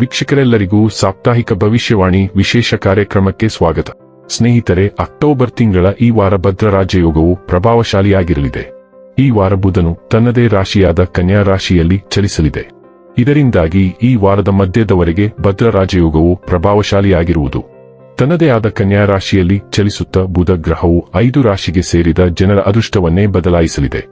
ವೀಕ್ಷಕರೆಲ್ಲರಿಗೂ ಸಾಪ್ತಾಹಿಕ ಭವಿಷ್ಯವಾಣಿ ವಿಶೇಷ ಕಾರ್ಯಕ್ರಮಕ್ಕೆ ಸ್ವಾಗತ. ಸ್ನೇಹಿತರೆ, ಅಕ್ಟೋಬರ್ ತಿಂಗಳ ಈ ವಾರ ಭದ್ರ ರಾಜಯೋಗವು ಪ್ರಭಾವಶಾಲಿಯಾಗಿರಲಿದೆ. ಈ ವಾರ ಬುಧನು ತನ್ನದೇ ರಾಶಿಯಾದ ಕನ್ಯಾ ರಾಶಿಯಲ್ಲಿ ಚಲಿಸಲಿದೆ. ಇದರಿಂದಾಗಿ ಈ ವಾರದ ಮಧ್ಯದವರೆಗೆ ಭದ್ರ ರಾಜಯೋಗವು ಪ್ರಭಾವಶಾಲಿಯಾಗಿರುವುದು. ತನ್ನದೇ ಆದ ಕನ್ಯಾ ರಾಶಿಯಲ್ಲಿ ಚಲಿಸುತ್ತ ಬುಧ ಗ್ರಹವು ಐದು ರಾಶಿಗೆ ಸೇರಿದ ಜನರ ಅದೃಷ್ಟವನ್ನೇ ಬದಲಾಯಿಸಲಿದೆ.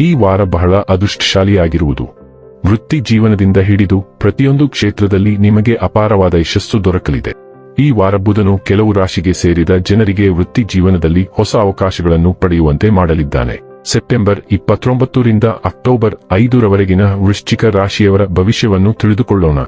ಈ ವಾರ ಬಹಳ ಅದೃಷ್ಟಶಾಲಿಯಾಗಿರುವುದು. ವೃತ್ತಿ ಜೀವನದಿಂದ ಹಿಡಿದು ಪ್ರತಿಯೊಂದು ಕ್ಷೇತ್ರದಲ್ಲಿ ನಿಮಗೆ ಅಪಾರವಾದ ಯಶಸ್ಸು ದೊರಕಲಿದೆ. ಈ ವಾರ ಬುಧನು ಕೆಲವು ರಾಶಿಗೆ ಸೇರಿದ ಜನರಿಗೆ ವೃತ್ತಿ ಜೀವನದಲ್ಲಿ ಹೊಸ ಅವಕಾಶಗಳನ್ನು ಪಡೆಯುವಂತೆ ಮಾಡಲಿದ್ದಾನೆ. ಸೆಪ್ಟೆಂಬರ್ ಇಪ್ಪತ್ತೊಂಬತ್ತರಿಂದ ಅಕ್ಟೋಬರ್ ಐದರವರೆಗಿನ ವೃಶ್ಚಿಕ ರಾಶಿಯವರ ಭವಿಷ್ಯವನ್ನು ತಿಳಿದುಕೊಳ್ಳೋಣ.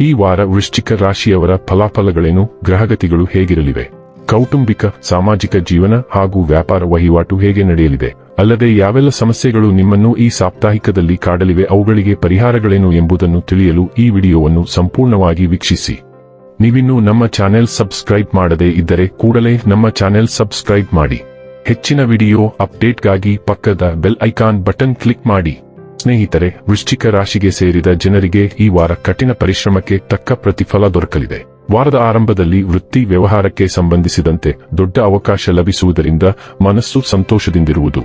ಈ ವಾರ ವೃಶ್ಚಿಕ ರಾಶಿಯವರ ಫಲಾಫಲಗಳೇನು, ಗ್ರಹಗತಿಗಳು ಹೇಗಿರಲಿವೆ? ಕೌಟುಂಬಿಕ, ಸಾಮಾಜಿಕ ಜೀವನ ಹಾಗೂ ವ್ಯಾಪಾರ ವಹಿವಾಟು ಹೇಗೆ ನಡೆಯಲಿದೆ? ಅಲ್ಲದೆ ಯಾವೆಲ್ಲ ಸಮಸ್ಯೆಗಳು ನಿಮ್ಮನ್ನು ಈ ಸಾಪ್ತಾಹಿಕದಲ್ಲಿ ಕಾಡಲಿವೆ, ಅವುಗಳಿಗೆ ಪರಿಹಾರಗಳೇನು ಎಂಬುದನ್ನು ತಿಳಿಯಲು ಈ ವಿಡಿಯೋವನ್ನು ಸಂಪೂರ್ಣವಾಗಿ ವೀಕ್ಷಿಸಿ. ನೀವಿನ್ನೂ ನಮ್ಮ ಚಾನೆಲ್ ಸಬ್ಸ್ಕ್ರೈಬ್ ಮಾಡದೇ ಇದ್ದರೆ ಕೂಡಲೇ ನಮ್ಮ ಚಾನೆಲ್ ಸಬ್ಸ್ಕ್ರೈಬ್ ಮಾಡಿ. ಹೆಚ್ಚಿನ ವಿಡಿಯೋ ಅಪ್ಡೇಟ್ಗಾಗಿ ಪಕ್ಕದ ಬೆಲ್ ಐಕಾನ್ ಬಟನ್ ಕ್ಲಿಕ್ ಮಾಡಿ. ಸ್ನೇಹಿತರೆ, ವೃಶ್ಚಿಕ ರಾಶಿಗೆ ಸೇರಿದ ಜನರಿಗೆ ಈ ವಾರ ಕಠಿಣ ಪರಿಶ್ರಮಕ್ಕೆ ತಕ್ಕ ಪ್ರತಿಫಲ ದೊರಕಲಿದೆ. ವಾರದ ಆರಂಭದಲ್ಲಿ ವೃತ್ತಿ ವ್ಯವಹಾರಕ್ಕೆ ಸಂಬಂಧಿಸಿದಂತೆ ದೊಡ್ಡ ಅವಕಾಶ ಲಭಿಸುವುದರಿಂದ ಮನಸ್ಸು ಸಂತೋಷದಿಂದಿರುವುದು.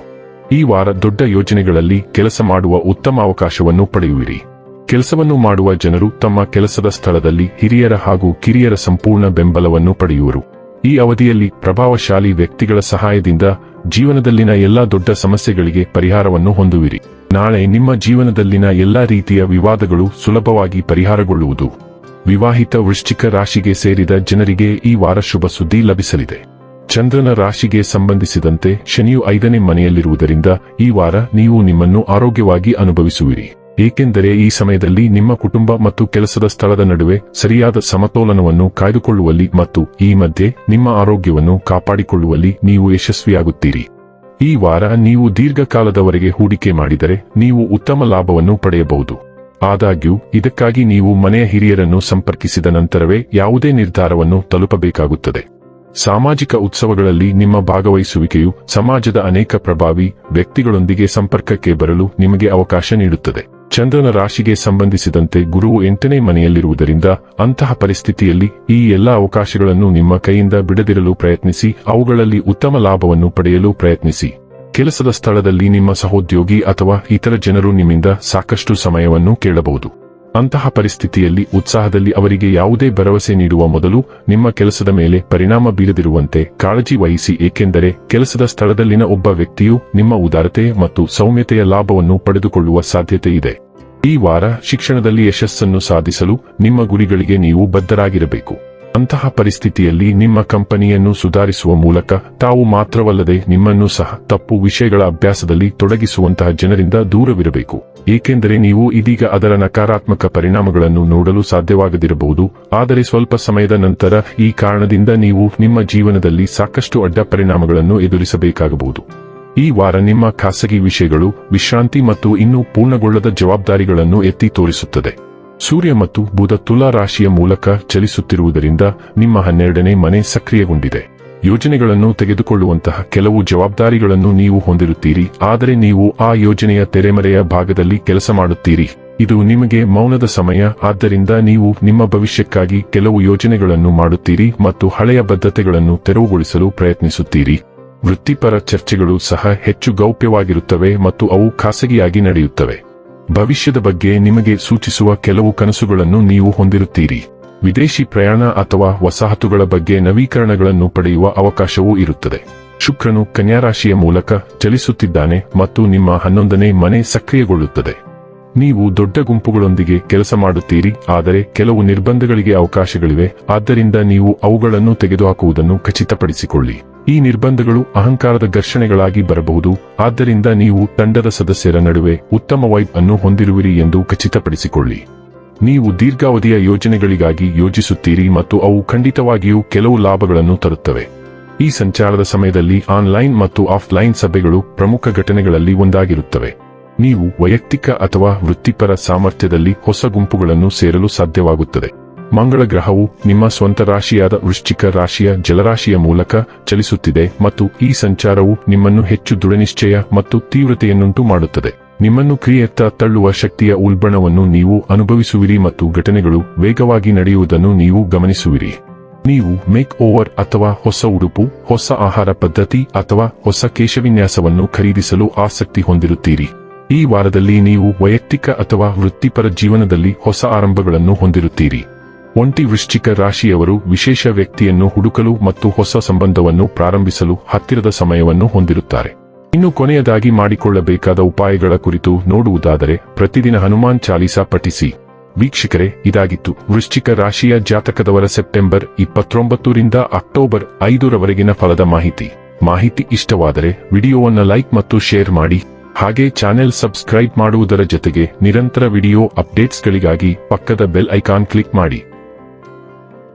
ಈ ವಾರ ದೊಡ್ಡ ಯೋಜನೆಗಳಲ್ಲಿ ಕೆಲಸ ಮಾಡುವ ಉತ್ತಮ ಅವಕಾಶವನ್ನು ಪಡೆಯುವಿರಿ. ಕೆಲಸವನ್ನು ಮಾಡುವ ಜನರು ತಮ್ಮ ಕೆಲಸದ ಸ್ಥಳದಲ್ಲಿ ಹಿರಿಯರ ಹಾಗೂ ಕಿರಿಯರ ಸಂಪೂರ್ಣ ಬೆಂಬಲವನ್ನು ಪಡೆಯುವರು. ಈ ಅವಧಿಯಲ್ಲಿ ಪ್ರಭಾವಶಾಲಿ ವ್ಯಕ್ತಿಗಳ ಸಹಾಯದಿಂದ ಜೀವನದಲ್ಲಿನ ಎಲ್ಲಾ ದೊಡ್ಡ ಸಮಸ್ಯೆಗಳಿಗೆ ಪರಿಹಾರವನ್ನು ಹೊಂದುವಿರಿ. ನಾಳೆ ನಿಮ್ಮ ಜೀವನದಲ್ಲಿನ ಎಲ್ಲಾ ರೀತಿಯ ವಿವಾದಗಳು ಸುಲಭವಾಗಿ ಪರಿಹಾರಗೊಳ್ಳುವುದು. ವಿವಾಹಿತ ವೃಶ್ಚಿಕ ರಾಶಿಗೆ ಸೇರಿದ ಜನರಿಗೆ ಈ ವಾರ ಶುಭ ಸುದ್ದಿ ಲಭಿಸಲಿದೆ. ಚಂದ್ರನ ರಾಶಿಗೆ ಸಂಬಂಧಿಸಿದಂತೆ ಶನಿಯು ಐದನೇ ಮನೆಯಲ್ಲಿರುವುದರಿಂದ ಈ ವಾರ ನೀವು ನಿಮ್ಮನ್ನು ಆರೋಗ್ಯವಾಗಿ ಅನುಭವಿಸುವಿರಿ. ಏಕೆಂದರೆ ಈ ಸಮಯದಲ್ಲಿ ನಿಮ್ಮ ಕುಟುಂಬ ಮತ್ತು ಕೆಲಸದ ಸ್ಥಳದ ನಡುವೆ ಸರಿಯಾದ ಸಮತೋಲನವನ್ನು ಕಾಯ್ದುಕೊಳ್ಳುವಲ್ಲಿ ಮತ್ತು ಈ ಮಧ್ಯೆ ನಿಮ್ಮ ಆರೋಗ್ಯವನ್ನು ಕಾಪಾಡಿಕೊಳ್ಳುವಲ್ಲಿ ನೀವು ಯಶಸ್ವಿಯಾಗುತ್ತೀರಿ. ಈ ವಾರ ನೀವು ದೀರ್ಘಕಾಲದವರೆಗೆ ಹೂಡಿಕೆ ಮಾಡಿದರೆ ನೀವು ಉತ್ತಮ ಲಾಭವನ್ನು ಪಡೆಯಬಹುದು. ಆದಾಗ್ಯೂ, ಇದಕ್ಕಾಗಿ ನೀವು ಮನೆಯ ಹಿರಿಯರನ್ನು ಸಂಪರ್ಕಿಸಿದ ನಂತರವೇ ಯಾವುದೇ ನಿರ್ಧಾರವನ್ನು ತಲುಪಬೇಕಾಗುತ್ತದೆ. ಸಾಮಾಜಿಕ ಉತ್ಸವಗಳಲ್ಲಿ ನಿಮ್ಮ ಭಾಗವಹಿಸುವಿಕೆಯು ಸಮಾಜದ ಅನೇಕ ಪ್ರಭಾವಿ ವ್ಯಕ್ತಿಗಳೊಂದಿಗೆ ಸಂಪರ್ಕಕ್ಕೆ ಬರಲು ನಿಮಗೆ ಅವಕಾಶ ನೀಡುತ್ತದೆ. ಚಂದ್ರನ ರಾಶಿಗೆ ಸಂಬಂಧಿಸಿದಂತೆ ಗುರುವು ಎಂಟನೇ ಮನೆಯಲ್ಲಿರುವುದರಿಂದ ಅಂತಹ ಪರಿಸ್ಥಿತಿಯಲ್ಲಿ ಈ ಎಲ್ಲ ಅವಕಾಶಗಳನ್ನು ನಿಮ್ಮ ಕೈಯಿಂದ ಬಿಡದಿರಲು ಪ್ರಯತ್ನಿಸಿ, ಅವುಗಳಲ್ಲಿ ಉತ್ತಮ ಲಾಭವನ್ನು ಪಡೆಯಲು ಪ್ರಯತ್ನಿಸಿ. ಕೆಲಸದ ಸ್ಥಳದಲ್ಲಿ ನಿಮ್ಮ ಸಹೋದ್ಯೋಗಿ ಅಥವಾ ಇತರ ಜನರು ನಿಮ್ಮಿಂದ ಸಾಕಷ್ಟು ಸಮಯವನ್ನು ಕೇಳಬಹುದು. ಅಂತಹ ಪರಿಸ್ಥಿತಿಯಲ್ಲಿ ಉತ್ಸಾಹದಲ್ಲಿ ಅವರಿಗೆ ಯಾವುದೇ ಭರವಸೆ ನೀಡುವ ಮೊದಲು ನಿಮ್ಮ ಕೆಲಸದ ಮೇಲೆ ಪರಿಣಾಮ ಬೀರದಿರುವಂತೆ ಕಾಳಜಿ ವಹಿಸಿ, ಏಕೆಂದರೆ ಕೆಲಸದ ಸ್ಥಳದಲ್ಲಿನ ಒಬ್ಬ ವ್ಯಕ್ತಿಯು ನಿಮ್ಮ ಉದಾರತೆ ಮತ್ತು ಸೌಮ್ಯತೆಯ ಲಾಭವನ್ನು ಪಡೆದುಕೊಳ್ಳುವ ಸಾಧ್ಯತೆ ಇದೆ. ಈ ವಾರ ಶಿಕ್ಷಣದಲ್ಲಿ ಯಶಸ್ಸನ್ನು ಸಾಧಿಸಲು ನಿಮ್ಮ ಗುರಿಗಳಿಗೆ ನೀವು ಬದ್ಧರಾಗಿರಬೇಕು. ಅಂತಹ ಪರಿಸ್ಥಿತಿಯಲ್ಲಿ ನಿಮ್ಮ ಕಂಪನಿಯನ್ನು ಸುಧಾರಿಸುವ ಮೂಲಕ ತಾವು ಮಾತ್ರವಲ್ಲದೆ ನಿಮ್ಮನ್ನು ಸಹ ತಪ್ಪು ವಿಷಯಗಳ ಅಭ್ಯಾಸದಲ್ಲಿ ತೊಡಗಿಸುವಂತಹ ಜನರಿಂದ ದೂರವಿರಬೇಕು. ಏಕೆಂದರೆ ನೀವು ಇದೀಗ ಅದರ ನಕಾರಾತ್ಮಕ ಪರಿಣಾಮಗಳನ್ನು ನೋಡಲು ಸಾಧ್ಯವಾಗದಿರಬಹುದು. ಆದರೆ ಸ್ವಲ್ಪ ಸಮಯದ ನಂತರ ಈ ಕಾರಣದಿಂದ ನೀವು ನಿಮ್ಮ ಜೀವನದಲ್ಲಿ ಸಾಕಷ್ಟು ಅಡ್ಡ ಪರಿಣಾಮಗಳನ್ನು ಎದುರಿಸಬೇಕಾಗಬಹುದು. ಈ ವಾರ ನಿಮ್ಮ ಖಾಸಗಿ ವಿಷಯಗಳು ವಿಶ್ರಾಂತಿ ಮತ್ತು ಇನ್ನೂ ಪೂರ್ಣಗೊಳ್ಳದ ಜವಾಬ್ದಾರಿಗಳನ್ನು ಎತ್ತಿ ತೋರಿಸುತ್ತದೆ. ಸೂರ್ಯ ಮತ್ತು ಬುಧ ತುಲಾ ರಾಶಿಯ ಮೂಲಕ ಚಲಿಸುತ್ತಿರುವುದರಿಂದ ನಿಮ್ಮ ಹನ್ನೆರಡನೇ ಮನೆ ಸಕ್ರಿಯಗೊಂಡಿದೆ. ಯೋಜನೆಗಳನ್ನು ತೆಗೆದುಕೊಳ್ಳುವಂತಹ ಕೆಲವು ಜವಾಬ್ದಾರಿಗಳನ್ನು ನೀವು ಹೊಂದಿರುತ್ತೀರಿ. ಆದರೆ ನೀವು ಆ ಯೋಜನೆಯ ತೆರೆಮರೆಯ ಭಾಗದಲ್ಲಿ ಕೆಲಸ ಮಾಡುತ್ತೀರಿ. ಇದು ನಿಮಗೆ ಮೌನದ ಸಮಯ. ಆದ್ದರಿಂದ ನೀವು ನಿಮ್ಮ ಭವಿಷ್ಯಕ್ಕಾಗಿ ಕೆಲವು ಯೋಜನೆಗಳನ್ನು ಮಾಡುತ್ತೀರಿ ಮತ್ತು ಹಳೆಯ ಬದ್ಧತೆಗಳನ್ನು ತೆರವುಗೊಳಿಸಲು ಪ್ರಯತ್ನಿಸುತ್ತೀರಿ. ವೃತ್ತಿಪರ ಚರ್ಚೆಗಳು ಸಹ ಹೆಚ್ಚು ಗೌಪ್ಯವಾಗಿರುತ್ತವೆ ಮತ್ತು ಅವು ಖಾಸಗಿಯಾಗಿ ನಡೆಯುತ್ತವೆ. ಭವಿಷ್ಯದ ಬಗ್ಗೆ ನಿಮಗೆ ಸೂಚಿಸುವ ಕೆಲವು ಕನಸುಗಳನ್ನು ನೀವು ಹೊಂದಿರುತ್ತೀರಿ. ವಿದೇಶಿ ಪ್ರಯಾಣ ಅಥವಾ ವಸಾಹತುಗಳ ಬಗ್ಗೆ ನವೀಕರಣಗಳನ್ನು ಪಡೆಯುವ ಅವಕಾಶವೂ ಇರುತ್ತದೆ. ಶುಕ್ರನು ಕನ್ಯಾರಾಶಿಯ ಮೂಲಕ ಚಲಿಸುತ್ತಿದ್ದಾನೆ ಮತ್ತು ನಿಮ್ಮ ಹನ್ನೊಂದನೇ ಮನೆ ಸಕ್ರಿಯಗೊಳ್ಳುತ್ತದೆ. ನೀವು ದೊಡ್ಡ ಗುಂಪುಗಳೊಂದಿಗೆ ಕೆಲಸ ಮಾಡುತ್ತೀರಿ, ಆದರೆ ಕೆಲವು ನಿರ್ಬಂಧಗಳಿಗೆ ಅವಕಾಶಗಳಿವೆ, ಆದ್ದರಿಂದ ನೀವು ಅವುಗಳನ್ನು ತೆಗೆದುಹಾಕುವುದನ್ನು ಖಚಿತಪಡಿಸಿಕೊಳ್ಳಿ. ಈ ನಿರ್ಬಂಧಗಳು ಅಹಂಕಾರದ ಘರ್ಷಣೆಗಳಾಗಿ ಬರಬಹುದು. ಆದ್ದರಿಂದ ನೀವು ತಂಡದ ಸದಸ್ಯರ ನಡುವೆ ಉತ್ತಮ ವೈಬ್ ಅನ್ನು ಹೊಂದಿರುವಿರಿ ಎಂದು ಖಚಿತಪಡಿಸಿಕೊಳ್ಳಿ. ನೀವು ದೀರ್ಘಾವಧಿಯ ಯೋಜನೆಗಳಿಗಾಗಿ ಯೋಜಿಸುತ್ತೀರಿ ಮತ್ತು ಅವು ಖಂಡಿತವಾಗಿಯೂ ಕೆಲವು ಲಾಭಗಳನ್ನು ತರುತ್ತವೆ. ಈ ಸಂಚಾರದ ಸಮಯದಲ್ಲಿ ಆನ್ಲೈನ್ ಮತ್ತು ಆಫ್ಲೈನ್ ಸಭೆಗಳು ಪ್ರಮುಖ ಘಟನೆಗಳಲ್ಲಿ ಒಂದಾಗಿರುತ್ತವೆ. ನೀವು ವೈಯಕ್ತಿಕ ಅಥವಾ ವೃತ್ತಿಪರ ಸಾಮರ್ಥ್ಯದಲ್ಲಿ ಹೊಸ ಗುಂಪುಗಳನ್ನು ಸೇರಲು ಸಾಧ್ಯವಾಗುತ್ತದೆ. ಮಂಗಳ ಗ್ರಹವು ನಿಮ್ಮ ಸ್ವಂತ ರಾಶಿಯಾದ ವೃಶ್ಚಿಕ ರಾಶಿಯ ಜಲರಾಶಿಯ ಮೂಲಕ ಚಲಿಸುತ್ತಿದೆ ಮತ್ತು ಈ ಸಂಚಾರವು ನಿಮ್ಮನ್ನು ಹೆಚ್ಚು ದೃಢನಿಶ್ಚಯ ಮತ್ತು ತೀವ್ರತೆಯನ್ನುಂಟು ಮಾಡುತ್ತದೆ. ನಿಮ್ಮನ್ನು ಕ್ರಿಯೆತ್ತ ತಳ್ಳುವ ಶಕ್ತಿಯ ಉಲ್ಬಣವನ್ನು ನೀವು ಅನುಭವಿಸುವಿರಿ ಮತ್ತು ಘಟನೆಗಳು ವೇಗವಾಗಿ ನಡೆಯುವುದನ್ನು ನೀವು ಗಮನಿಸುವಿರಿ. ನೀವು ಮೇಕ್ ಓವರ್ ಅಥವಾ ಹೊಸ ಉಡುಪು, ಹೊಸ ಆಹಾರ ಪದ್ಧತಿ ಅಥವಾ ಹೊಸ ಕೇಶವಿನ್ಯಾಸವನ್ನು ಖರೀದಿಸಲು ಆಸಕ್ತಿ ಹೊಂದಿರುತ್ತೀರಿ. ಈ ವಾರದಲ್ಲಿ ನೀವು ವೈಯಕ್ತಿಕ ಅಥವಾ ವೃತ್ತಿಪರ ಜೀವನದಲ್ಲಿ ಹೊಸ ಆರಂಭಗಳನ್ನು ಹೊಂದಿರುತ್ತೀರಿ. ಒಂಟಿ ವೃಶ್ಚಿಕ ರಾಶಿಯವರು ವಿಶೇಷ ವ್ಯಕ್ತಿಯನ್ನು ಹುಡುಕಲು ಮತ್ತು ಹೊಸ ಸಂಬಂಧವನ್ನು ಪ್ರಾರಂಭಿಸಲು ಹತ್ತಿರದ ಸಮಯವನ್ನು ಹೊಂದಿರುತ್ತಾರೆ. ಇನ್ನು ಕೊನೆಯದಾಗಿ ಮಾಡಿಕೊಳ್ಳಬೇಕಾದ ಉಪಾಯಗಳ ಕುರಿತು ನೋಡುವುದಾದರೆ ಪ್ರತಿದಿನ ಹನುಮಾನ್ ಚಾಲೀಸಾ ಪಠಿಸಿ. ವೀಕ್ಷಕರೇ, ಇದಾಗಿತ್ತು. ವೃಶ್ಚಿಕ ರಾಶಿಯ ಜಾತಕದವರ ಸೆಪ್ಟೆಂಬರ್ ಇಪ್ಪತ್ತೊಂಬತ್ತರಿಂದ ಅಕ್ಟೋಬರ್ ಐದರವರೆಗಿನ ಫಲದ ಮಾಹಿತಿ. ಮಾಹಿತಿ ಇಷ್ಟವಾದರೆ ವಿಡಿಯೋವನ್ನು ಲೈಕ್ ಮತ್ತು ಶೇರ್ ಮಾಡಿ. ಹಾಗೆ ಚಾನೆಲ್ ಸಬ್ಸ್ಕ್ರೈಬ್ ಮಾಡುವುದರ ಜೊತೆಗೆ ನಿರಂತರ ವಿಡಿಯೋ ಅಪ್ಡೇಟ್ಸ್ಗಳಿಗಾಗಿ ಪಕ್ಕದ ಬೆಲ್ ಐಕಾನ್ ಕ್ಲಿಕ್ ಮಾಡಿ.